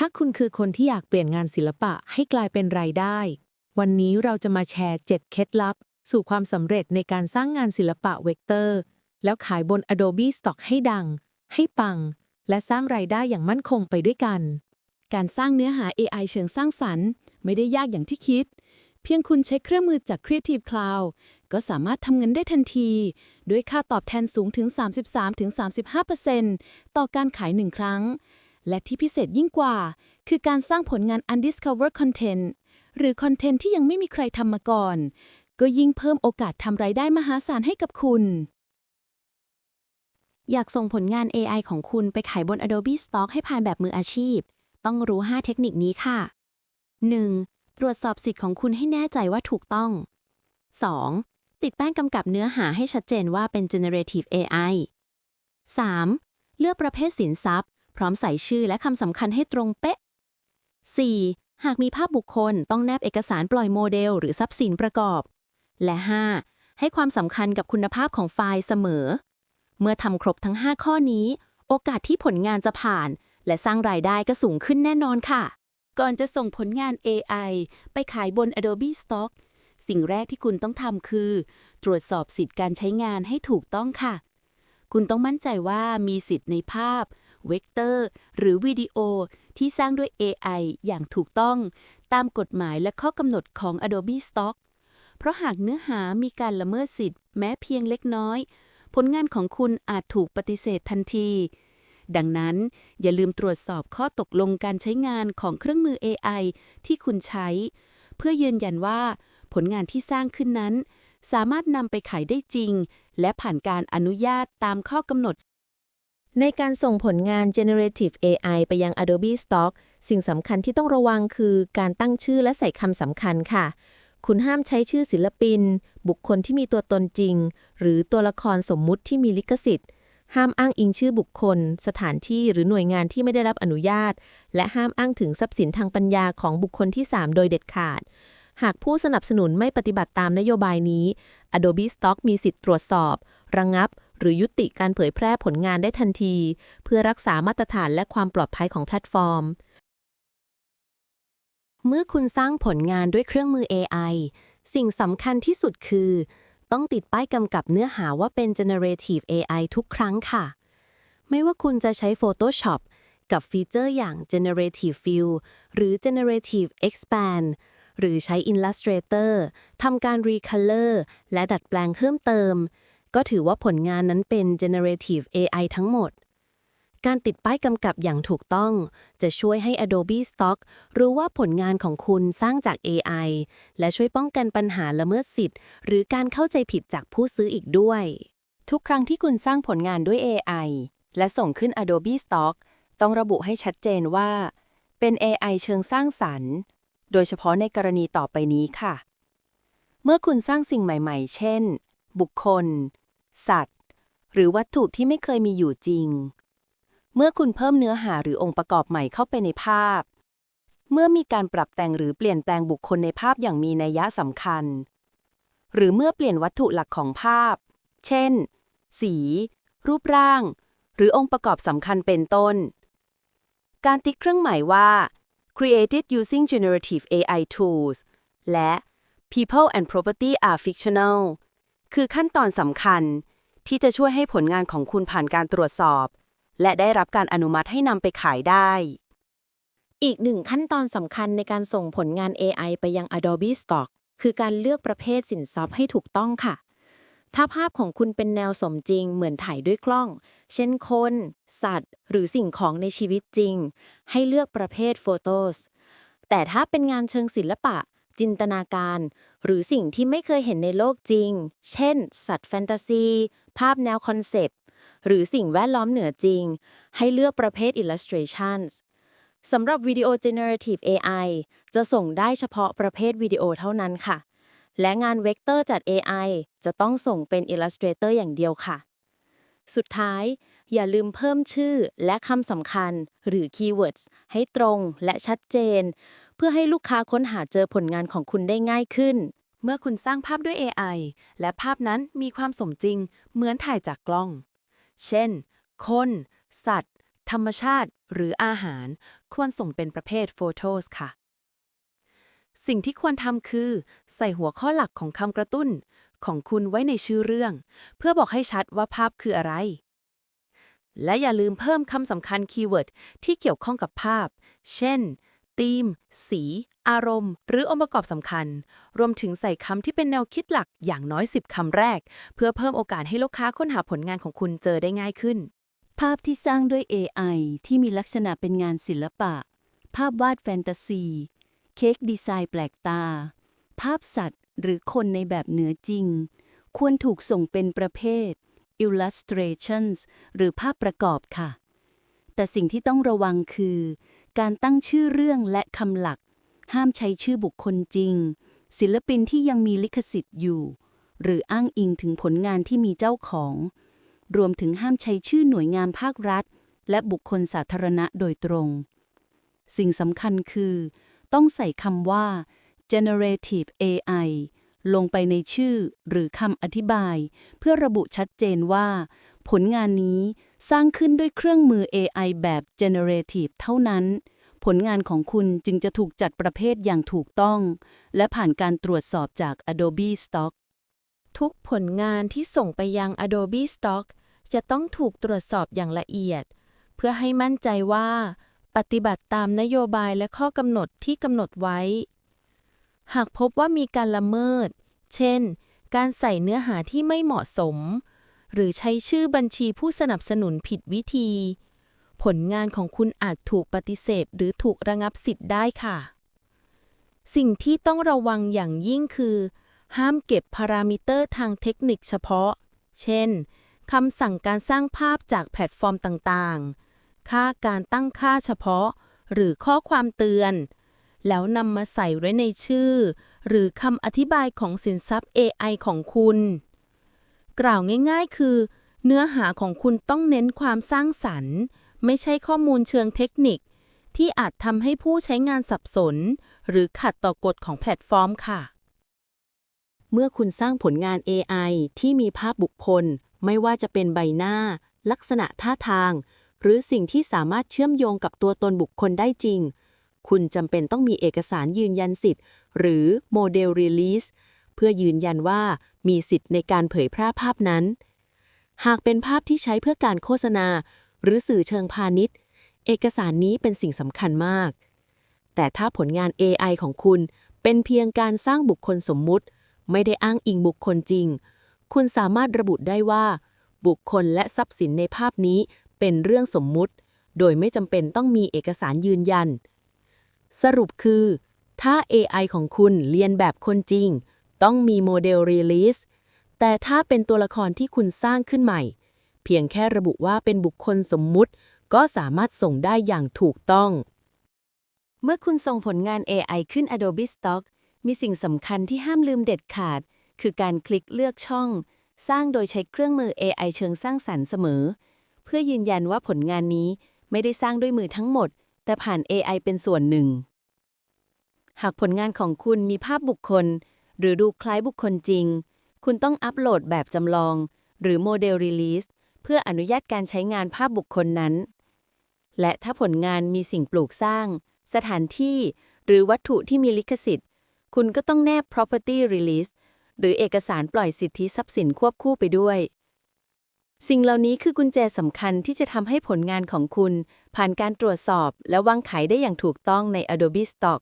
ถ้าคุณคือคนที่อยากเปลี่ยนงานศิลปะให้กลายเป็นรายได้ วันนี้เราจะมาแชร์ 7 เคล็ดลับ สู่ความสำเร็จในการสร้างงานศิลปะเวกเตอร์ แล้วขายบน Adobe Stock ให้ดัง ให้ปัง และสร้างรายได้อย่างมั่นคงไปด้วยกัน การสร้างเนื้อหา AI เชิงสร้างสรรค์ ไม่ได้ยากอย่างที่คิด เพียงคุณใช้เครื่องมือจาก Creative Cloud ก็สามารถทำเงินได้ทันที ด้วยค่าตอบแทนสูงถึง 33-35%ต่อการขายหนึ่งครั้ง และที่พิเศษยิ่งกว่า คือการสร้างผลงาน Undiscovered Content หรือคอนเทนต์ที่ยังไม่มีใครทำมาก่อน ก็ยิ่งเพิ่มโอกาสทำรายได้มหาศาลให้กับคุณ อยากส่งผลงาน AI ของคุณไปขายบน Adobe Stock ให้ผ่านแบบมืออาชีพ ต้องรู้ 5 เทคนิคนี้ค่ะ 1. ตรวจสอบสิทธิ์ของคุณให้แน่ใจว่าถูกต้อง 2. ติดแป้งกำกับเนื้อหาให้ชัดเจนว่าเป็น generative AI 3. เลือกประเภทสินทรัพย์ พร้อมใส่ชื่อและคำสำคัญให้ตรงเป๊ะ 4. หากมีภาพบุคคลต้องแนบเอกสารปล่อยโมเดล หรือทรัพย์สินประกอบ และ 5. ให้ความสำคัญกับคุณภาพของไฟล์เสมอ เมื่อทำครบทั้ง 5 ข้อนี้ โอกาสที่ผลงานจะผ่าน และสร้างรายได้ก็สูงขึ้นแน่นอนค่ะ ก่อนจะส่งผลงาน AI ไปขายบน Adobe Stock สิ่งแรกที่คุณต้องทำคือ ตรวจสอบสิทธิ์การใช้งานให้ถูกต้องค่ะ คุณต้องมั่นใจว่ามีสิทธิ์ในภาพ เวกเตอร์ หรือวิดีโอที่สร้างด้วย AI อย่างถูกต้อง ตามกฎหมายและข้อกำหนดของ Adobe Stock เพราะหากเนื้อหามีการละเมิดสิทธิ์แม้เพียงเล็กน้อย ผลงานของคุณอาจถูกปฏิเสธทันที ดังนั้น อย่าลืมตรวจสอบข้อตกลงการใช้งานของเครื่องมือ AI ที่คุณใช้ เพื่อยืนยันว่า ผลงานที่สร้างขึ้นนั้น สามารถนำไปขายได้จริง และผ่านการอนุญาตตามข้อกำหนด ในการส่งผลงาน generative AI ไปยัง Adobe Stock สิ่งสำคัญที่ต้องระวังคือการตั้งชื่อและใส่คำสำคัญค่ะ คุณห้ามใช้ชื่อศิลปิน บุคคลที่มีตัวตนจริง หรือตัวละครสมมุติที่มีลิขสิทธิ์ ห้ามอ้างอิงชื่อบุคคล สถานที่หรือหน่วยงานที่ไม่ได้รับอนุญาต และห้ามอ้างถึงทรัพย์สินทางปัญญาของบุคคลที่ 3 โดยเด็ดขาด หากผู้สนับสนุนไม่ปฏิบัติตามนโยบายนี้ Adobe Stock มีสิทธิ์ตรวจสอบ ระงับ หรือยุติการเผยแพร่ผลงานได้ทันที เพื่อรักษามาตรฐานและความปลอดภัยของแพลตฟอร์ม เมื่อคุณสร้างผลงานด้วยเครื่องมือ AI สิ่งสำคัญที่สุดคือ ต้องติดป้ายกำกับเนื้อหาว่าเป็น generative AI ทุกครั้งค่ะ ไม่ว่าคุณจะใช้ Photoshop กับฟีเจอร์อย่าง generative fill หรือ generative expand หรือใช้ Illustrator ทำการ recolor และดัดแปลงเพิ่มเติม ก็ถือว่าผลงานนั้นเป็น generative AI ทั้งหมด การติดป้ายกำกับอย่างถูกต้อง จะช่วยให้ Adobe Stock รู้ว่าผลงานของคุณสร้างจาก AI และช่วยป้องกันปัญหาละเมิดสิทธิ์ หรือการเข้าใจผิดจากผู้ซื้ออีกด้วย ทุกครั้งที่คุณสร้างผลงานด้วย AI และส่งขึ้น Adobe Stock ต้องระบุให้ชัดเจนว่า เป็น AI เชิงสร้างสรรค์ โดยเฉพาะในกรณีต่อไปนี้ค่ะ เมื่อคุณสร้างสิ่งใหม่ ๆ เช่น บุคคล สัตว์ หรือวัตถุที่ไม่เคยมีอยู่จริง เมื่อคุณเพิ่มเนื้อหาหรือองค์ประกอบใหม่เข้าไปในภาพ เมื่อมีการปรับแต่งหรือเปลี่ยนแปลงบุคคลในภาพอย่างมีนัยยะสำคัญ หรือเมื่อเปลี่ยนวัตถุหลักของภาพ เช่น สี รูปร่าง หรือองค์ประกอบสำคัญเป็นต้น การติ๊กเครื่องหมายว่า created using generative AI tools และ people and property are fictional คือขั้นตอนสำคัญที่จะช่วยให้ผลงานของคุณผ่านการตรวจสอบ และได้รับการอนุมัติให้นำไปขายได้ อีกหนึ่งขั้นตอนสำคัญในการส่งผลงาน AI ไปยัง Adobe Stock คือการเลือกประเภทสินทรัพย์ให้ถูกต้องค่ะ ถ้าภาพของคุณเป็นแนวสมจริง เหมือนถ่ายด้วยกล้อง เช่นคน สัตว์ หรือสิ่งของในชีวิตจริง ให้เลือกประเภท Photos แต่ถ้าเป็นงานเชิงศิลปะ จินตนาการ หรือสิ่งที่ไม่เคยเห็นในโลกจริง เช่น สัตว์แฟนตาซี ภาพแนวคอนเซปต์ หรือสิ่งแวดล้อมเหนือจริง ให้เลือกประเภท illustrations สำหรับวิดีโอ generative AI จะส่งได้เฉพาะประเภทวิดีโอเท่านั้นค่ะ และงานเวกเตอร์จาก AI จะต้องส่งเป็น Illustrator อย่างเดียวค่ะ สุดท้าย อย่าลืมเพิ่มชื่อและคำสำคัญหรือ keywords ให้ตรงและชัดเจน เพื่อให้ลูกค้าค้นหาเจอผลงานของคุณได้ง่ายขึ้น เมื่อคุณสร้างภาพด้วย AI และภาพนั้นมีความสมจริง เหมือนถ่ายจากกล้อง เช่น คน สัตว์ ธรรมชาติ หรืออาหาร ควรส่งเป็นประเภท Photos ค่ะ สิ่งที่ควรทำคือ ใส่หัวข้อหลักของคำกระตุ้น ของคุณไว้ในชื่อเรื่อง เพื่อบอกให้ชัดว่าภาพคืออะไรและอย่าลืมเพิ่มคำสำคัญคีย์เวิร์ดที่เกี่ยวข้องกับภาพ เช่น ธีม สี อารมณ์ หรือองค์ประกอบสำคัญ รวมถึงใส่คำที่เป็นแนวคิดหลักอย่างน้อย 10 คำแรก เพื่อเพิ่มโอกาสให้ลูกค้าค้นหาผลงานของคุณเจอได้ง่ายขึ้น ภาพที่สร้างด้วย AI ที่มีลักษณะเป็นงานศิลปะ ภาพวาดแฟนตาซี เค้กดีไซน์แปลกตา ภาพสัตว์ หรือคนในแบบเหนือจริง ควรถูกส่งเป็นประเภท illustrations หรือภาพประกอบค่ะ แต่สิ่งที่ต้องระวังคือ การตั้งชื่อเรื่องและคำหลัก ห้ามใช้ชื่อบุคคลจริง ศิลปินที่ยังมีลิขสิทธิ์อยู่ หรืออ้างอิงถึงผลงานที่มีเจ้าของ รวมถึงห้ามใช้ชื่อหน่วยงานภาครัฐ และบุคคลสาธารณะโดยตรง สิ่งสำคัญคือ ต้องใส่คำว่า generative AI ลงไปในชื่อหรือคำอธิบาย เพื่อระบุชัดเจนว่า ผลงานนี้ สร้างขึ้นด้วยเครื่องมือ AI แบบ generative เท่านั้น ผลงานของคุณจึงจะถูกจัดประเภทอย่างถูกต้อง และผ่านการตรวจสอบจาก Adobe Stock ทุกผลงานที่ส่งไปยัง Adobe Stock จะต้องถูกตรวจสอบอย่างละเอียด เพื่อให้มั่นใจว่า ปฏิบัติตามนโยบายและข้อกำหนดที่กำหนดไว้ หากพบว่ามีการละเมิด เช่น การใส่เนื้อหาที่ไม่เหมาะสม หรือใช้ชื่อบัญชีผู้สนับสนุนผิดวิธี ผลงานของคุณอาจถูกปฏิเสธหรือถูกระงับสิทธิ์ได้ค่ะ สิ่งที่ต้องระวังอย่างยิ่งคือ ห้ามเก็บพารามิเตอร์ทางเทคนิคเฉพาะ เช่นคำสั่งการสร้างภาพจากแพลตฟอร์มต่างๆ ค่าการตั้งค่าเฉพาะ หรือข้อความเตือน แล้วนำมาใส่ไว้ในชื่อ หรือคำอธิบายของสินทรัพย์ AI ของคุณ กล่าวง่ายๆ คือ เนื้อหาของคุณต้องเน้นความสร้างสรรค์ ไม่ใช่ข้อมูลเชิงเทคนิค ที่อาจทำให้ผู้ใช้งานสับสน หรือขัดต่อกฎของแพลตฟอร์มค่ะ เมื่อคุณสร้างผลงาน AI ที่มีภาพบุคคล ไม่ว่าจะเป็นใบหน้า ลักษณะท่าทาง หรือสิ่งที่สามารถเชื่อมโยงกับตัวตนบุคคลได้จริง คุณจำเป็นต้องมีเอกสารยืนยันสิทธิ์ หรือโมเดลรีลีสเพื่อยืนยันว่า มีสิทธิ์ในการเผยแพร่ภาพนั้น หากเป็นภาพที่ใช้เพื่อการโฆษณา หรือสื่อเชิงพาณิชย์ เอกสารนี้เป็นสิ่งสำคัญมาก แต่ถ้าผลงาน AI ของคุณเป็นเพียงการสร้างบุคคลสมมุติ ไม่ได้อ้างอิงบุคคลจริง คุณสามารถระบุได้ว่า บุคคลและทรัพย์สินในภาพนี้เป็นเรื่องสมมุติ โดยไม่จำเป็นต้องมีเอกสารยืนยัน สรุปคือ ถ้า AI ของคุณเรียนแบบคนจริง ต้องมีโมเดล Release แต่ถ้าเป็นตัวละครที่คุณสร้างขึ้นใหม่ เพียงแค่ระบุว่าเป็นบุคคลสมมุติ ก็สามารถส่งได้อย่างถูกต้อง เมื่อคุณส่งผลงาน AI ขึ้น Adobe Stock มีสิ่งสำคัญที่ห้ามลืมเด็ดขาด คือการคลิกเลือกช่อง สร้างโดยใช้เครื่องมือ AI เชิงสร้างสรรค์เสมอ เพื่อยืนยันว่าผลงานนี้ไม่ได้สร้างด้วยมือทั้งหมด แต่ผ่าน AI เป็นส่วนหนึ่ง หากผลงานของคุณมีภาพบุคคล หรือดูคล้ายบุคคลจริง คุณต้องอัปโหลดแบบจำลอง หรือโมเดล Release เพื่ออนุญาตการใช้งานภาพบุคคลนั้น และถ้าผลงานมีสิ่งปลูกสร้าง สถานที่ หรือวัตถุที่มีลิขสิทธิ์ คุณก็ต้องแนบ property release หรือเอกสารปล่อยสิทธิทรัพย์สินควบคู่ไปด้วย สิ่งเหล่านี้คือกุญแจสำคัญที่จะทำให้ผลงานของคุณ ผ่านการตรวจสอบและวางขายได้อย่างถูกต้องใน Adobe Stock